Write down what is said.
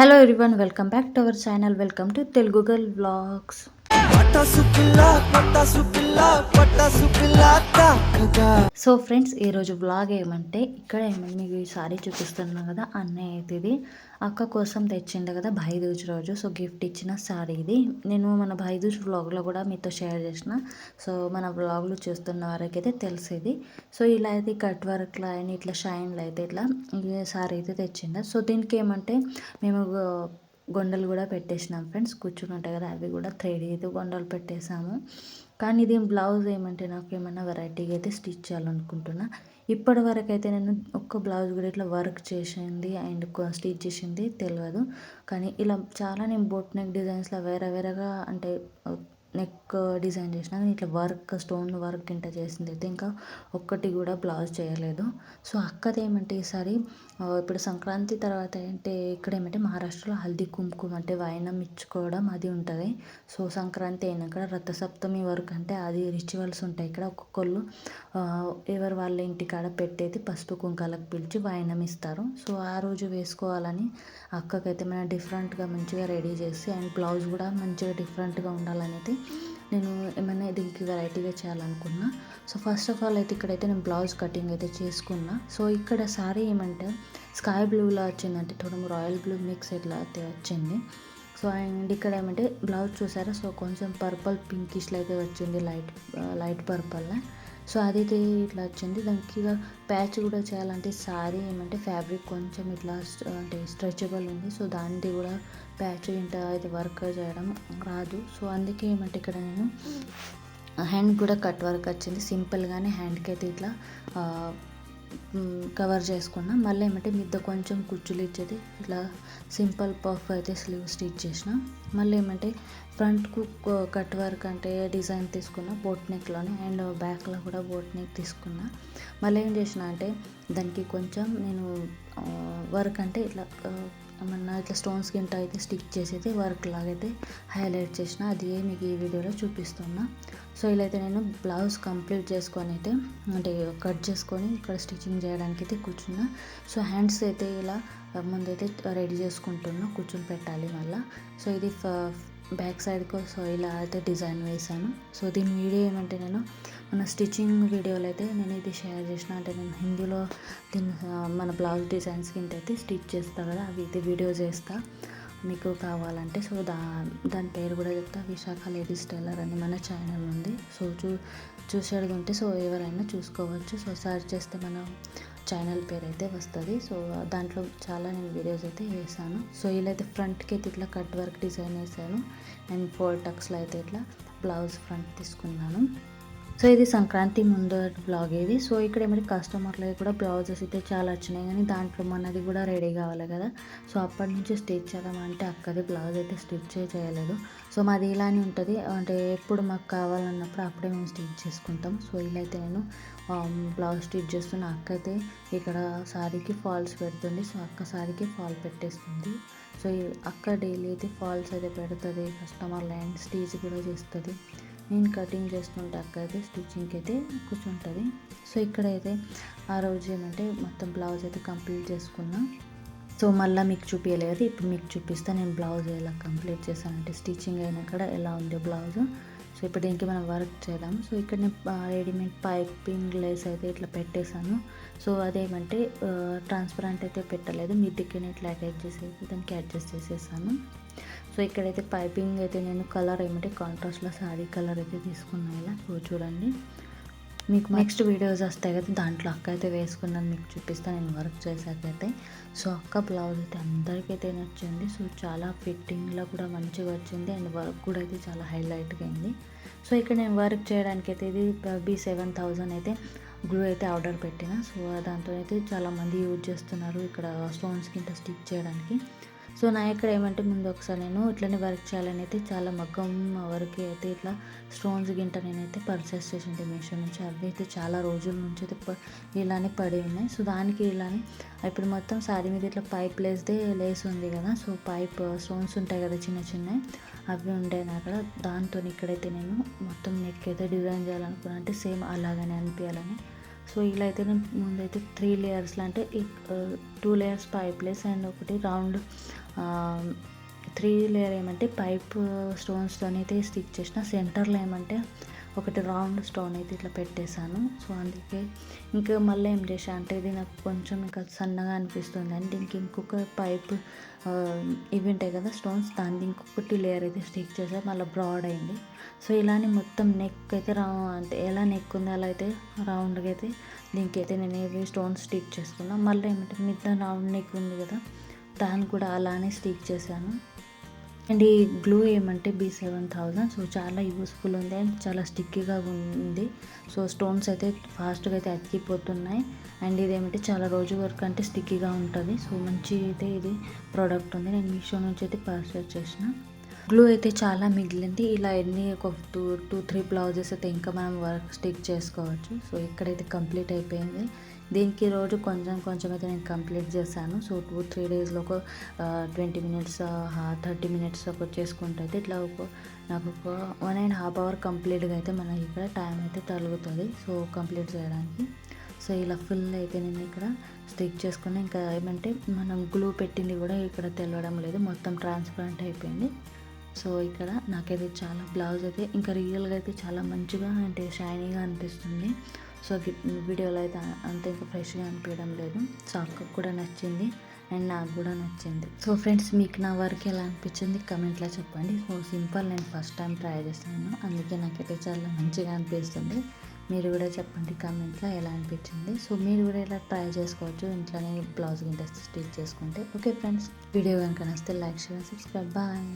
Hello everyone welcome back to our channel welcome to Telugu girl vlogs so friends ఈరోజు vlog ఏమంటే ఇక్కడ ఏమంటే మీకు ఈ సారీ చూపిస్తున్నాను కదా అన్నయ్య అయితే ఇది అక్క కోసం తెచ్చిండే కదా భాయిదూజ్ రోజు సో గిఫ్ట్ ఇచ్చిన సారీ ఇది. నేను మన భాయిదూజ్ బ్లాగ్లో కూడా మీతో షేర్ చేసిన సో మన బ్లాగ్లు చూస్తున్న వారికైతే తెలిసేది. సో ఇలా అయితే కట్ వర్క్ అయినా ఇట్లా షైన్లో అయితే ఇట్లా సారీ అయితే తెచ్చిండ. సో దీనికి ఏమంటే మేము గొండలు కూడా పెట్టేసినాం ఫ్రెండ్స్. కూర్చుని ఉంటాయి కదా అవి కూడా త్రీ అయితే గొండలు పెట్టేసాము. కానీ ఇది బ్లౌజ్ ఏమంటే నాకు ఏమైనా వెరైటీగా అయితే స్టిచ్ చేయాలనుకుంటున్నా. ఇప్పటి వరకు అయితే నేను ఒక్క బ్లౌజ్ కూడా ఇట్లా వర్క్ చేసింది అండ్ స్టిచ్ చేసింది తెలియదు కానీ ఇలా చాలా నేను బోట్ నెక్ డిజైన్స్లో వేరే వేరేగా అంటే నెక్ డిజైన్ చేసిన కానీ ఇట్లా వర్క్ స్టోన్ వర్క్ ఇంట చేసింది అయితే ఇంకా ఒక్కటి కూడా బ్లౌజ్ చేయలేదు. సో అక్కది ఏమంటే ఈసారి ఇప్పుడు సంక్రాంతి తర్వాత అంటే ఇక్కడ ఏమంటే మహారాష్ట్రలో హల్దీ కుంకుమ అంటే వైనం ఇచ్చుకోవడం అది ఉంటుంది. సో సంక్రాంతి అయినాక రథసప్తమి వరకు అంటే అది రిచువల్స్ ఉంటాయి. ఇక్కడ ఒక్కొక్కళ్ళు ఎవరు వాళ్ళ ఇంటికాడ పెట్టేది పసుపు కుంకాలకు పిలిచి వైనం ఇస్తారు. సో ఆ రోజు వేసుకోవాలని అక్కకైతే మనం డిఫరెంట్గా మంచిగా రెడీ చేసి అండ్ బ్లౌజ్ కూడా మంచిగా డిఫరెంట్గా ఉండాలని అయితే నేను ఏమైనా దీనికి వెరైటీగా చేయాలనుకున్నా. సో ఫస్ట్ ఆఫ్ ఆల్ అయితే ఇక్కడైతే నేను బ్లౌజ్ కటింగ్ అయితే చేసుకున్నా. సో ఇక్కడ సారీ ఏమంటే స్కై బ్లూలా వచ్చిందంటే థోడం రాయల్ బ్లూ మిక్స్ ఇట్లా అయితే వచ్చింది. సో అండ్ ఇక్కడ ఏమంటే బ్లౌజ్ చూసారా? సో కొంచెం పర్పుల్ పింకిష్లో అయితే వచ్చింది లైట్ లైట్ పర్పల్లో. సో అదైతే ఇట్లా వచ్చింది. దానికి ఇక ప్యాచ్ కూడా చేయాలంటే సారీ ఏమంటే ఫ్యాబ్రిక్ కొంచెం ఇట్లా అంటే స్ట్రెచబుల్ ఉంది. సో దానిది కూడా ప్యాచ్ ఇంత ఇది వర్క్ చేయడం రాదు. సో అందుకే ఏమంటే ఇక్కడ నేను హ్యాండ్ కూడా కట్ వర్క్ వచ్చింది. సింపుల్గానే హ్యాండ్కి అయితే ఇట్లా కవర్ చేసుకున్నా. మళ్ళీ ఏమంటే మిద్ద కొంచెం కుచ్చులు ఇచ్చేది ఇట్లా సింపుల్ పఫ్ అయితే స్లీవ్ స్టిచ్ చేసిన. మళ్ళీ ఏమంటే ఫ్రంట్కు కట్ వర్క్ అంటే డిజైన్ తీసుకున్న బోట్ నెక్లోనే. అండ్ బ్యాక్లో కూడా బోట్ నెక్ తీసుకున్నా. మళ్ళీ ఏం చేసిన అంటే దానికి కొంచెం నేను వర్క్ అంటే ఇట్లా ఏమన్నా ఇట్లా స్టోన్స్ గింట అయితే స్టిక్ చేసేది వర్క్ లాగైతే హైలైట్ చేసిన అది మీకు ఈ వీడియోలో చూపిస్తున్నా. సో ఇలా అయితే నేను బ్లౌజ్ కంప్లీట్ చేసుకొని అయితే అంటే కట్ చేసుకొని ఇక్కడ స్టిచ్చింగ్ చేయడానికి అయితే కూర్చున్నా. సో హ్యాండ్స్ అయితే ఇలా ముందైతే రెడీ చేసుకుంటున్నా కూర్చొని పెట్టాలి మళ్ళీ. సో ఇది బ్యాక్ సైడ్కి సో ఇలా అయితే డిజైన్ వేసాను సో దీని వీడియో ఏమంటే నేను మన స్టిచ్చింగ్ వీడియోలో అయితే నేను ఇది షేర్ చేసిన. అంటే నేను హిందీలో దీని మన బ్లౌజ్ డిజైన్స్ కింద అయితే స్టిచ్ చేస్తా కదా అవి అయితే వీడియో చేస్తా. మీకు కావాలంటే సో దా దాని పేరు కూడా చెప్తా. విశాఖ లేడీస్ టైలర్ అని మన ఛానల్ ఉంది. సో చూ చూసేది ఉంటే సో ఎవరైనా చూసుకోవచ్చు. సో సర్చ్ చేస్తే మనం ఛానల్ పేరు అయితే వస్తుంది. సో దాంట్లో చాలా నేను వీడియోస్ అయితే వేసాను. సో ఇలా అయితే ఫ్రంట్కి అయితే ఇట్లా కట్ వర్క్ డిజైన్ వేసాను. అండ్ ఫోర్ టక్స్లో అయితే ఇట్లా బ్లౌజ్ ఫ్రంట్ తీసుకున్నాను. సో ఇది సంక్రాంతి ముందు బ్లాగ్ ఇది. సో ఇక్కడ ఏమంటే కస్టమర్లకి కూడా బ్లౌజెస్ అయితే చాలా వచ్చినాయి. కానీ దాంట్లో మనది కూడా రెడీ కావాలి కదా. సో అప్పటి నుంచి స్టిచ్ చేద్దామంటే అక్కది బ్లౌజ్ అయితే స్టిచ్ చేయలేదు. సో మాది ఇలానే ఉంటుంది. అంటే ఎప్పుడు మాకు కావాలన్నప్పుడు అప్పుడే మేము స్టిచ్ చేసుకుంటాం. సో ఇలా అయితే నేను um, బ్లౌజ్ స్టిచ్ చేస్తున్న అక్క అయితే ఇక్కడ సారీకి ఫాల్స్ పెడుతుంది. సో అక్క సారీకి ఫాల్ పెట్టేస్తుంది. సో అక్క డైలీ అయితే ఫాల్స్ అయితే పెడుతుంది. కస్టమర్ లైన్ స్టిచ్ కూడా చేస్తుంది. నేను కటింగ్ చేస్తుంటే అక్క అయితే స్టిచ్చింగ్కి అయితే కూర్చుంటుంది. సో ఇక్కడైతే ఆ రోజు ఏమంటే మొత్తం బ్లౌజ్ అయితే కంప్లీట్ చేసుకున్నా. సో మళ్ళీ మీకు చూపించలేదు ఇప్పుడు మీకు చూపిస్తా నేను బ్లౌజ్ ఎలా కంప్లీట్ చేశానంటే స్టిచ్చింగ్ అయినాక ఎలా ఉంది బ్లౌజ్ సో ఇప్పుడు దీనికి మనం వర్క్ చేద్దాం. సో ఇక్కడ నేను రెడీమేడ్ పైపింగ్ లేస్ అయితే ఇట్లా పెట్టేశాను. సో అదేమంటే ట్రాన్స్పరెంట్ అయితే పెట్టలేదు. మిడ్డికి ఇట్లా అటాచ్ చేసి దానికి అడ్జస్ట్ చేసేసాను. సో ఇక్కడైతే పైపింగ్ అయితే నేను కలర్ ఏమంటే కాంట్రాస్ట్లో సారీ కలర్ అయితే తీసుకున్నాను ఇలా. సో చూడండి. మీకు నెక్స్ట్ వీడియోస్ వస్తాయి కదా దాంట్లో అక్క అయితే వేసుకున్నాను మీకు చూపిస్తాను నేను వర్క్ చేశాకైతే సో అక్క బ్లౌజ్ అయితే అందరికైతే నచ్చింది. సో చాలా ఫిట్టింగ్లో కూడా మంచిగా వచ్చింది. అండ్ వర్క్ కూడా అయితే చాలా హైలైట్గా అయింది. సో ఇక్కడ నేను వర్క్ చేయడానికి అయితే ఇది బీ సెవెన్ థౌజండ్ అయితే గ్లూ అయితే ఆర్డర్ పెట్టిన. సో దాంతో అయితే చాలామంది యూజ్ చేస్తున్నారు ఇక్కడ స్టోన్స్ కింద స్టిక్ చేయడానికి. సో నా ఇక్కడ ఏమంటే ముందు ఒకసారి నేను ఇట్లనే వర్క్ చేయాలని అయితే చాలా మగ్గం వరకు అయితే ఇట్లా స్టోన్స్ గింట నేనైతే పర్చేస్ చేసింది మీషో నుంచి అవి అయితే చాలా రోజుల నుంచి అయితే ప- ఇలానే పడి ఉన్నాయి. సో దానికి ఇలానే ఇప్పుడు మొత్తం శారీ మీద ఇట్లా పైప్ లేస్తే లేస్ ఉంది కదా సో పైప్ స్టోన్స్ ఉంటాయి కదా చిన్న చిన్నవి అవి ఉండే అక్కడ దాంతో ఇక్కడైతే నేను మొత్తం నెక్ అయితే డిజైన్ చేయాలనుకున్నా. అంటే సేమ్ అలాగనే అనిపించాలని సో ఇలా అయితే నేను ముందైతే త్రీ లేయర్స్లో అంటే two layers pipe lace and ఒకటి రౌండ్ త్రీ లేయర్ ఏమంటే పైప్ స్టోన్స్తో అయితే స్టిక్ చేసిన. సెంటర్లో ఏమంటే ఒకటి రౌండ్ స్టోన్ అయితే ఇట్లా పెట్టేశాను. సో అందుకే ఇంకా మళ్ళీ ఏం చేశాను అంటే ఇది నాకు కొంచెం ఇంకా సన్నగా అనిపిస్తుంది. అంటే ఇంక ఇంకొక పైప్ ఇవి ఉంటాయి కదా స్టోన్స్ దాన్ని ఇంకొకటి లేయర్ అయితే స్టిక్ చేసా మళ్ళీ బ్రాడ్ అయింది. సో ఇలానే మొత్తం నెక్ అయితే రా అంటే ఎలా నెక్ ఉందో అలా అయితే రౌండ్గా అయితే దీనికి అయితే నేను ఏవి స్టోన్స్ స్టిక్ చేసుకున్నాను మళ్ళీ ఏమంటే మిగతా రౌండ్ నెక్ ఉంది కదా దాన్ని కూడా అలానే స్టిక్ చేశాను. అండ్ ఈ గ్లూ ఏమంటే బీ సెవెన్ థౌజండ్ సో చాలా యూస్ఫుల్ ఉంది అండ్ చాలా స్టిక్కీగా ఉంది. సో స్టోన్స్ అయితే ఫాస్ట్గా అయితే అతికిపోతున్నాయి. అండ్ ఇది ఏమంటే చాలా రోజు వరకు అంటే స్టిక్కీగా ఉంటుంది. సో మంచి అయితే ఇది ప్రోడక్ట్ ఉంది. నేను మీషో నుంచి అయితే పర్చేస్ చేసిన. గ్లూ అయితే చాలా మిగిలింది. ఇలా ఎన్ని ఒక టూ టూ త్రీ బ్లౌజెస్ అయితే ఇంకా మనం వర్క్ స్టిక్ చేసుకోవచ్చు. సో ఇక్కడైతే కంప్లీట్ అయిపోయింది. దీనికి రోజు కొంచెం కొంచెం అయితే నేను కంప్లీట్ చేశాను. సో టూ త్రీ డేస్లో ఒక ట్వంటీ మినిట్స్ థర్టీ మినిట్స్ ఒక చేసుకుంటే అయితే ఇట్లా ఒక నాకు ఒక వన్ అండ్ హాఫ్ అవర్ కంప్లీట్గా అయితే మనకి ఇక్కడ టైం అయితే తగ్గుతుంది సో కంప్లీట్ చేయడానికి. సో ఇలా ఫుల్ అయితే నేను ఇక్కడ స్టిక్ చేసుకుని ఇంకా ఏమంటే మనం గ్లూ పెట్టింది కూడా ఇక్కడ తెలవడం లేదు. మొత్తం ట్రాన్స్పరెంట్ అయిపోయింది. సో ఇక్కడ నాకైతే చాలా బ్లౌజ్ అయితే ఇంకా రియల్గా అయితే చాలా మంచిగా అంటే షైనీగా అనిపిస్తుంది. సో వీడియోలో అయితే అంత ఇంకా ఫ్రెష్గా అనిపించడం లేదు. సో అక్కకు కూడా నచ్చింది అండ్ నాకు కూడా నచ్చింది. సో ఫ్రెండ్స్ మీకు నా వర్క్ ఎలా అనిపించింది కమెంట్లో చెప్పండి. సో సింపుల్ నేను ఫస్ట్ టైం ట్రై చేస్తాను అందుకే నాకైతే చాలా మంచిగా అనిపిస్తుంది. మీరు కూడా చెప్పండి కమెంట్లో ఎలా అనిపించింది. సో మీరు కూడా ఇలా ట్రై చేసుకోవచ్చు. ఇంట్లోనే బ్లౌజ్ గింటే స్టిచ్ చేసుకుంటే. ఓకే ఫ్రెండ్స్ వీడియో కనుక నచ్చితే లైక్ షేర్ సబ్స్క్రైబ్. బాయ్.